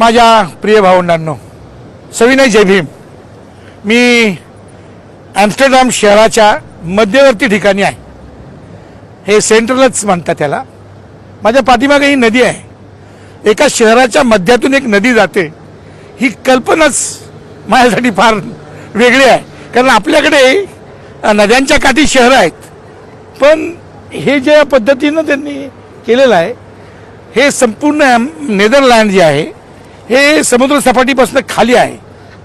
माझ्या प्रिय भावंडांनो सविनय जय भीम. मी ॲम्स्टरडॅम शहराच्या मध्यवर्ती ठिकाणी आहे. हे सेंट्रलच म्हणतात त्याला. माझ्या पाठीमागे ही नदी आहे. एका शहराच्या मध्यातून एक नदी जाते. ही कल्पनाच माझ्यासाठी फार वेगळी आहे. कारण आपल्याकडे नद्यांच्या काठी शहरं आहेत. पण हे ज्या पद्धतीनं त्यांनी केलेलं आहे हे संपूर्ण नेदरलँड जे आहे हे समुद्र सपाटीपासून खाली आहे.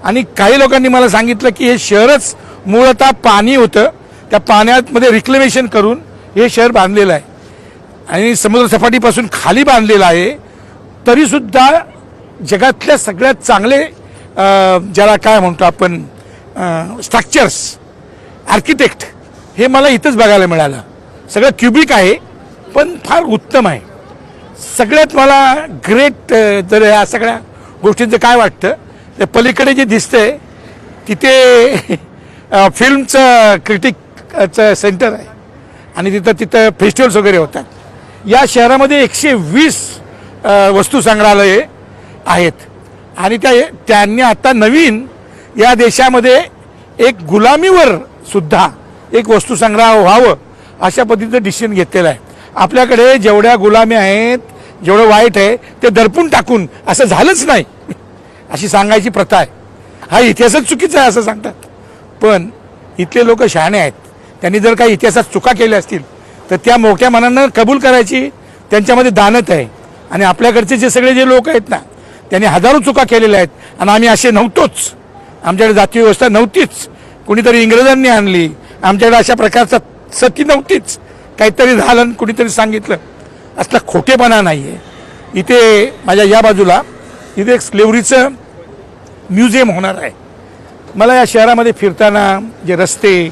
आणि काही लोकांनी मला सांगितलं की हे शहरच मूळतः पाणी होतं. त्या पाण्यामध्ये रिक्लेमेशन करून हे शहर बांधलेलं आहे. आणि समुद्र सपाटीपासून खाली बांधलेलं आहे. तरीसुद्धा जगातल्या सगळ्यात चांगले ज्याला काय म्हणतो आपण स्ट्रक्चर्स आर्किटेक्ट हे मला इथंच बघायला मिळालं. सगळं क्युबिक आहे पण फार उत्तम आहे. सगळ्यात मला ग्रेट जर ह्या सगळ्या गोष्टींचं काय वाटतं? ते पलीकडे जे दिसतंय तिथे फिल्मचं क्रिटिकचं सेंटर आहे. आणि तिथं तिथं फेस्टिवल्स वगैरे होतात. या शहरामध्ये एकशे वीस वस्तू संग्रहालये आहेत. आणि त्या त्यांनी आता नवीन या देशामध्ये एक गुलामीवर सुद्धा एक वस्तू संग्रह व्हावं अशा पद्धतीचं डिसिजन घेतलेलं आहे. आपल्याकडे जेवढ्या गुलामी आहेत जेवढं वाईट आहे ते दडपून टाकून असं झालंच नाही. अशी सांगायची प्रथा आहे. हा इतिहासच चुकीचा आहे असं सांगतात. पण इथले लोक शहाणे आहेत. त्यांनी जर काही इतिहासात चुका केल्या असतील तर त्या मोठ्या मनानं कबूल करायची त्यांच्यामध्ये दानत आहे. आणि आपल्याकडचे जे सगळे जे लोक आहेत ना त्यांनी हजारो चुका केलेल्या आहेत. आणि आम्ही असे नव्हतोच. आमच्याकडे जाती व्यवस्था नव्हतीच. कुणीतरी इंग्रजांनी आणली. आमच्याकडे अशा प्रकारचा सती नव्हतीच. काहीतरी झालं आणि कुणीतरी सांगितलं. असला खोटेपणा नाही आहे इथे माझ्या या बाजूला इथे एक स्लेवरीचं म्युझियम होणार आहे. मला या शहरामध्ये फिरताना जे रस्ते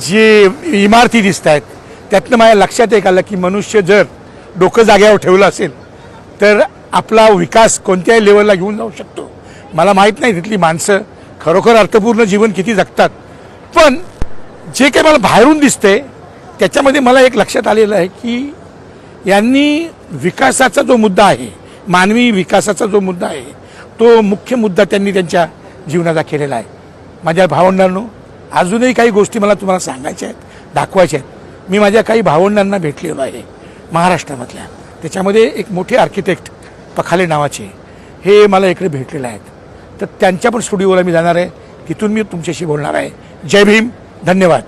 जे इमारती दिसत आहेत त्यातनं माझ्या लक्षात एक आलं की मनुष्य जर डोकं जाग्यावर ठेवलं असेल तर आपला विकास कोणत्याही लेवलला घेऊन जाऊ शकतो. मला माहीत नाही तिथली माणसं खरोखर अर्थपूर्ण जीवन किती जगतात. पण जे काही मला बाहेरून दिसतंय त्याच्यामध्ये मला एक लक्षात आलेलं आहे की यांनी विकासाचा जो मुद्दा आहे मानवी विकासाचा जो मुद्दा आहे तो मुख्य मुद्दा त्यांनी त्यांच्या जीवनाचा केलेला आहे. माझ्या भावंडांनो अजूनही काही गोष्टी मला तुम्हाला सांगायच्या आहेत दाखवायच्या आहेत. मी माझ्या काही भावंडांना भेटलेलो आहे महाराष्ट्रामधल्या. त्याच्यामध्ये एक मोठे आर्किटेक्ट पखाले नावाचे हे मला इकडे भेटलेले आहेत. तर त्यांच्या पण स्टुडिओला मी जाणार आहे. तिथून मी तुमच्याशी बोलणार आहे. जय भीम. धन्यवाद.